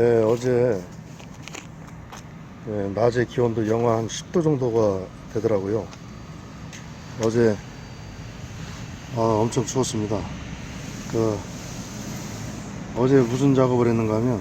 네, 어제 네, 낮에 기온도 영하 한 10도 정도가 되더라고요. 어제 아, 엄청 추웠습니다. 그 어제 무슨 작업을 했는가 하면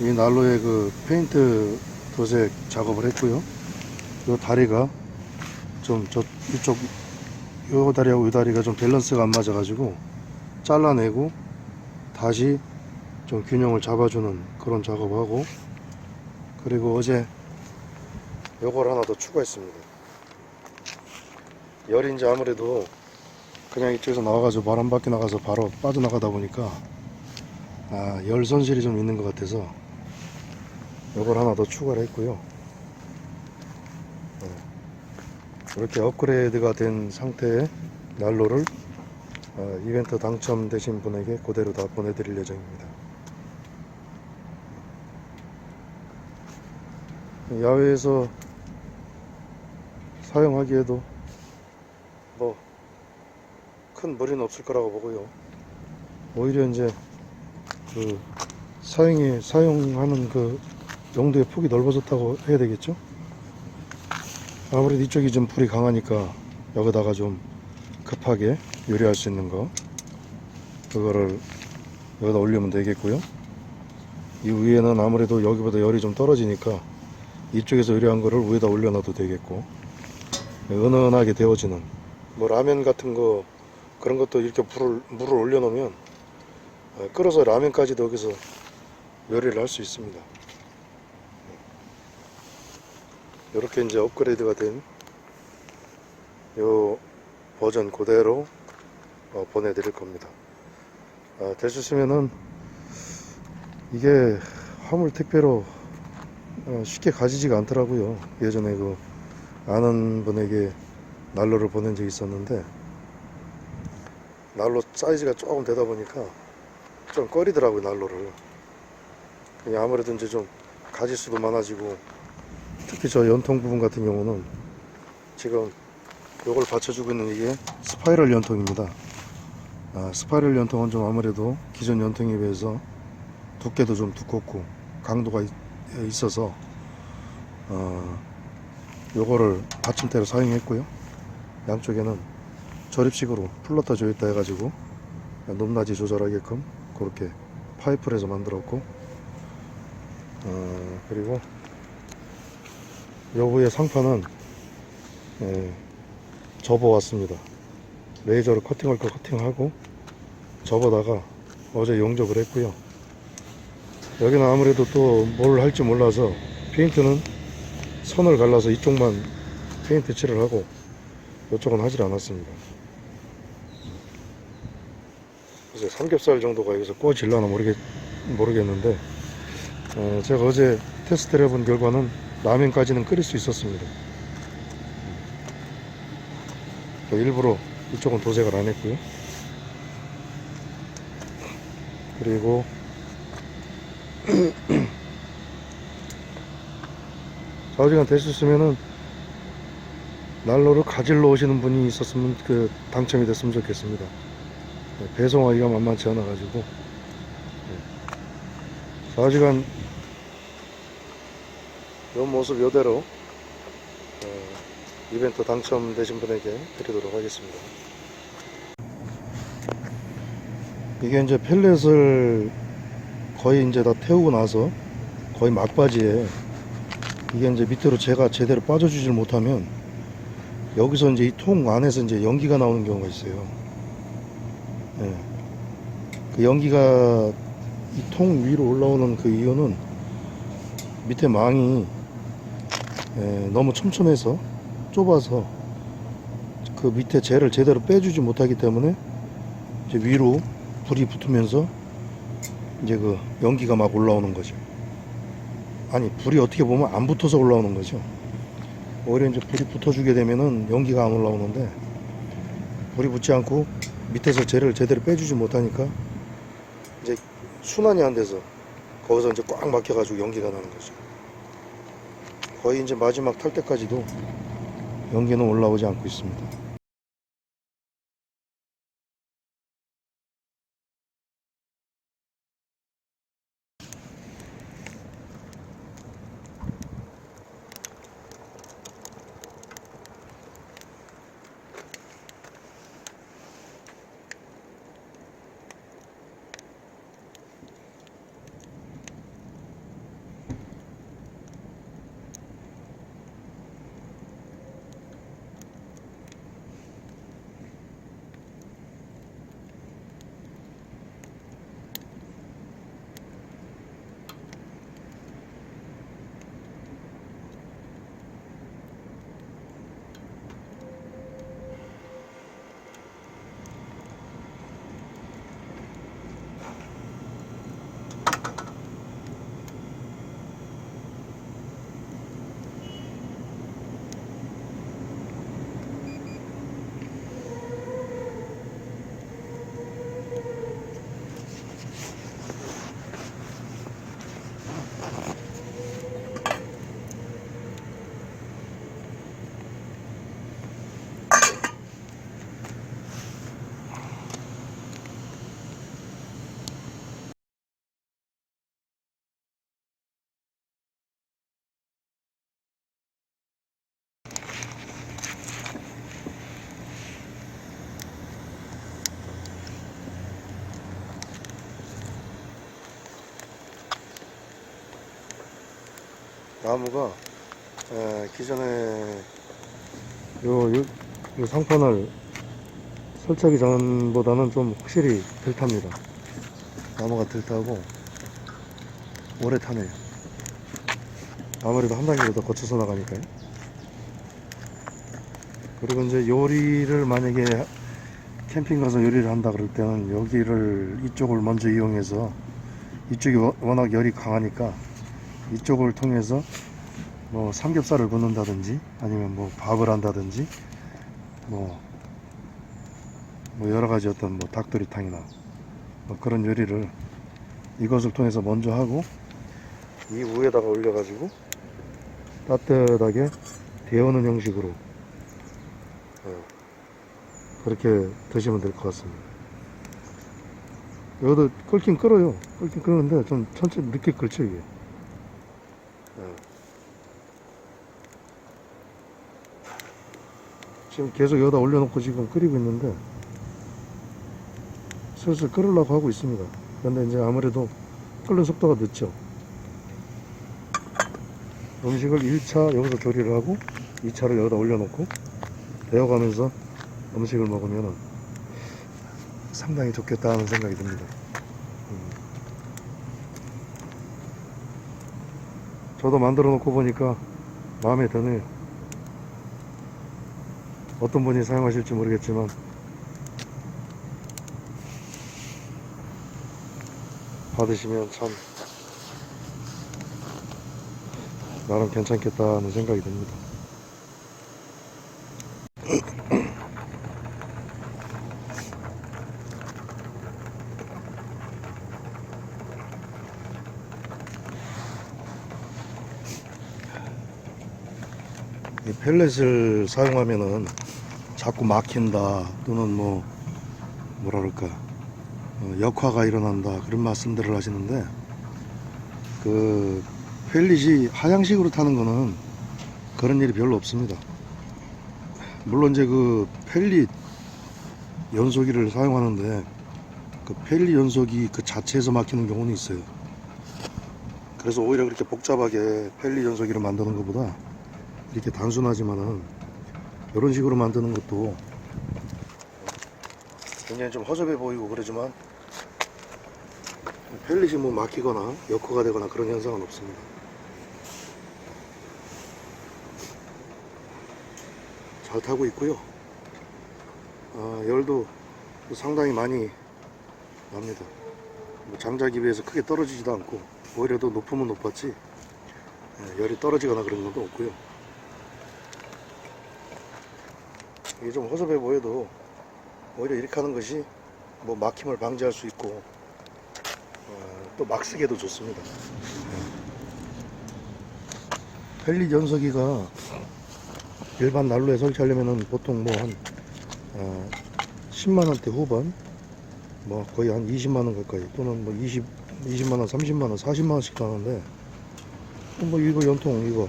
이 난로에 그 페인트 도색 작업을 했고요. 이 다리가 좀 저 이쪽 요 다리하고 이 다리가 좀 밸런스가 안 맞아가지고 잘라내고 다시 좀 균형을 잡아주는 그런 작업하고 그리고 어제 요걸 하나 더 추가했습니다. 이제 아무래도 그냥 이쪽에서 나와가지고 바람 밖에 나가서 바로 빠져나가다 보니까 아, 열 손실이 좀 있는 것 같아서 요걸 하나 더 추가를 했고요. 네. 이렇게 업그레이드가 된 상태의 난로를 어, 이벤트 당첨되신 분에게 그대로 다 보내드릴 예정입니다. 야외에서 사용하기에도 뭐 큰 무리는 없을 거라고 보고요. 오히려 이제 그 사용이 사용하는 그 용도의 폭이 넓어졌다고 해야 되겠죠? 아무래도 이쪽이 좀 불이 강하니까 여기다가 좀 급하게 요리할 수 있는 거 그거를 여기다 올리면 되겠고요. 이 위에는 아무래도 여기보다 열이 좀 떨어지니까 이쪽에서 요리한 거를 위에다 올려놔도 되겠고 은은하게 데워지는 뭐 라면 같은 거 그런 것도 이렇게 불을 물을 올려놓으면 어, 끓어서 라면까지도 여기서 요리를 할 수 있습니다. 이렇게 이제 업그레이드가 된 요 버전 그대로 어, 보내드릴 겁니다. 아, 있으면은 이게 화물 택배로 어, 쉽게 가지지가 않더라고요. 예전에 그 아는 분에게 난로를 보낸 적이 있었는데 난로 사이즈가 조금 되다 보니까 좀 꺼리더라고요 난로를. 그냥 아무래도 이제 좀 가지수도 많아지고 특히 저 연통 부분 같은 경우는 지금 요걸 받쳐주고 있는 이게 스파이럴 연통입니다. 아, 스파이럴 연통은 좀 아무래도 기존 연통에 비해서 두께도 좀 두껍고 강도가 있- 있어서 어, 요거를 받침대로 사용했고요. 양쪽에는 조립식으로 플러터 조였다 해가지고 높낮이 조절하게끔 그렇게 파이프를 해서 만들었고 어, 그리고 요 위에 상판은 예, 접어왔습니다. 레이저로 커팅할 거 커팅하고 접어다가 어제 용접을 했고요. 여기는 아무래도 또 뭘 할지 몰라서 페인트는 선을 갈라서 이쪽만 페인트 칠을 하고 이쪽은 하질 않았습니다. 이제 삼겹살 정도가 여기서 구워질라나 모르겠, 모르겠는데 어, 제가 어제 테스트를 해본 결과는 라면까지는 끓일 수 있었습니다. 또 일부러 이쪽은 도색을 안 했고요. 그리고 좌우지간 있으면은 난로를 가질러 오시는 분이 있었으면 그 당첨이 됐으면 좋겠습니다. 네, 배송하기가 만만치 않아가지고 네. 좌우지간 이 모습 이대로 어, 이벤트 당첨되신 분에게 드리도록 하겠습니다. 이게 이제 펠렛을 거의 이제 다 태우고 나서 거의 막바지에 이게 이제 밑으로 제가 제대로 빠져주질 못하면 여기서 이제 이 통 안에서 이제 연기가 나오는 경우가 있어요. 예. 그 연기가 이 통 위로 올라오는 그 이유는 밑에 망이 예, 너무 촘촘해서 좁아서 그 밑에 젤을 제대로 빼주지 못하기 때문에 위로 불이 붙으면서 이제 그 연기가 막 올라오는 거죠. 아니 불이 어떻게 보면 안 붙어서 올라오는 거죠. 오히려 이제 불이 붙어주게 되면은 연기가 안 올라오는데 불이 붙지 않고 밑에서 젤을 제대로 빼주지 못하니까 이제 순환이 안 돼서 거기서 이제 꽉 막혀가지고 연기가 나는 거죠. 거의 이제 마지막 탈 때까지도 연기는 올라오지 않고 있습니다. 나무가 에, 기존에 요, 요, 요 상판을 설치하기 전보다는 좀 확실히 덜 탑니다. 나무가 덜 타고 오래 타네요. 아무래도 한 단계로 더 거쳐서 나가니까요. 그리고 이제 요리를 만약에 캠핑 가서 요리를 한다 그럴 때는 여기를 이쪽을 먼저 이용해서 이쪽이 워- 워낙 열이 강하니까 이쪽을 통해서 뭐 삼겹살을 굽는다든지 아니면 뭐 밥을 한다든지 뭐, 뭐 여러 가지 어떤 뭐 닭도리탕이나 뭐 그런 요리를 이것을 통해서 먼저 하고 이 위에다가 올려가지고 따뜻하게 데우는 형식으로 어, 그렇게 드시면 될 것 같습니다. 여기도 끓긴 끓어요. 끓긴 끓는데 좀 천천히 늦게 끓죠 이게. 어. 지금 계속 여기다 올려놓고 지금 끓이고 있는데 슬슬 끓으려고 하고 있습니다. 근데 이제 아무래도 끓는 속도가 늦죠. 음식을 1차 여기서 조리를 하고 2차를 여기다 올려놓고 데워가면서 음식을 먹으면 상당히 좋겠다 하는 생각이 듭니다. 저도 만들어 놓고 보니까 마음에 드네요. 어떤 분이 사용하실지 모르겠지만 받으시면 참 나름 괜찮겠다 하는 생각이 듭니다. 이 펠렛을 사용하면은 자꾸 막힌다 또는 뭐 뭐라 그럴까 어, 역화가 일어난다 그런 말씀들을 하시는데 그 펠릿이 하향식으로 타는 거는 그런 일이 별로 없습니다. 물론 이제 그 펠릿 연소기를 사용하는데 그 펠릿 연소기 그 자체에서 막히는 경우는 있어요. 그래서 오히려 그렇게 복잡하게 펠릿 연소기를 만드는 것보다 이렇게 단순하지만은 이런 식으로 만드는 것도 굉장히 좀 허접해 보이고 그러지만 펠릿이 뭐 막히거나 역효가 되거나 그런 현상은 없습니다. 잘 타고 있고요. 아, 열도 상당히 많이 납니다. 뭐 장작에 비해서 크게 떨어지지도 않고 오히려 더 높으면 높았지 예, 열이 떨어지거나 그런 것도 없고요. 이게 좀 허접해 보여도 오히려 이렇게 하는 것이 뭐 막힘을 방지할 수 있고 어, 또 막 쓰기에도 좋습니다. 펠릿 연석기가 일반 난로에 설치하려면은 보통 뭐한 10만 원대 후반 뭐 거의 한 20만 원 가까이 또는 뭐 20, 20만 원, 30만 원, 40만 원씩 하는데 뭐 이거 연통 이거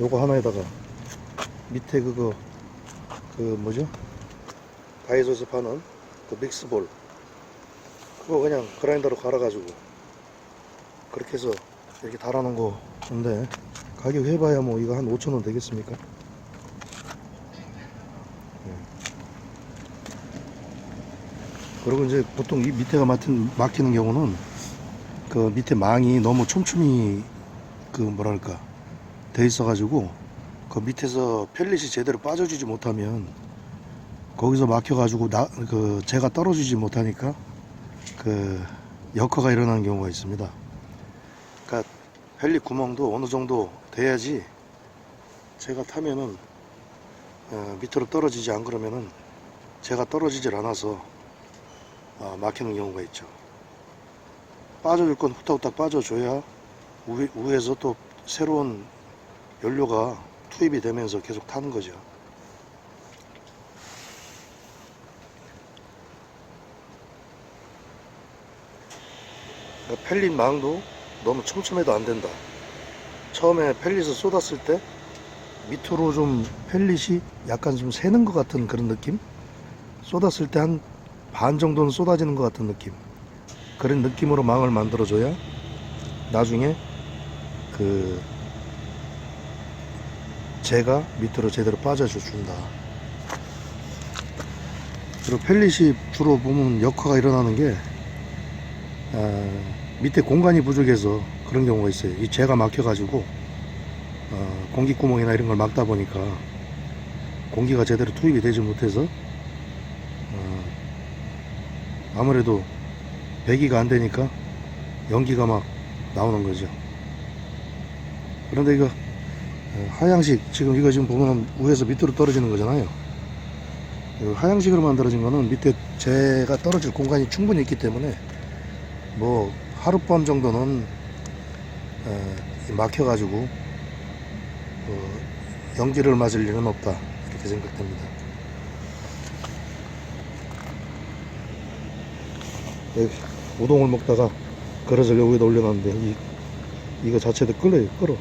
요거 하나에다가 밑에 그거 그 뭐죠? 다이소에서 파는 그 믹스볼 그거 그냥 그라인더로 갈아가지고 그렇게 해서 이렇게 달아놓은 거인데 가격 해봐야 뭐 이거 한 5천원 되겠습니까? 네. 그리고 이제 보통 이 밑에가 막힌, 막히는 경우는 그 밑에 망이 너무 촘촘히 그 뭐랄까 돼 있어가지고 그 밑에서 펠릿이 제대로 빠져주지 못하면 거기서 막혀가지고 나그 재가 떨어지지 못하니까 그 역화가 일어나는 경우가 있습니다. 그러니까 펠릿 구멍도 어느 정도 돼야지 재가 타면은 어, 밑으로 떨어지지 안 그러면은 재가 떨어지질 않아서 어, 막히는 경우가 있죠. 빠져줄 건 후딱후딱 빠져줘야 위, 위에서 또 새로운 연료가 투입이 되면서 계속 타는 거죠. 펠릿 망도 너무 촘촘해도 안 된다. 처음에 펠릿을 쏟았을 때 밑으로 좀 펠릿이 약간 좀 새는 것 같은 그런 느낌? 쏟았을 때 한 반 정도는 쏟아지는 것 같은 느낌. 그런 느낌으로 망을 만들어줘야 나중에 그 재가 밑으로 제대로 빠져줘 준다. 그리고 펠릿이 주로 보면 역화가 일어나는 게 아, 밑에 공간이 부족해서 그런 경우가 있어요. 이 재가 막혀가지고 어, 공기구멍이나 이런 걸 막다 보니까 공기가 제대로 투입이 되지 못해서 어, 아무래도 배기가 안 되니까 연기가 막 나오는 거죠. 그런데 이거 어, 하향식 지금 이거 지금 보면 위에서 밑으로 떨어지는 거잖아요. 이거 하향식으로 만들어진 거는 밑에 재가 떨어질 공간이 충분히 있기 때문에 뭐 하룻밤 정도는 어, 막혀 가지고 어, 연기를 맞을 일은 없다 이렇게 생각됩니다. 여기 우동을 먹다가 그릇을 여기다 올려놨는데 이, 이거 자체도 끓어요 끓어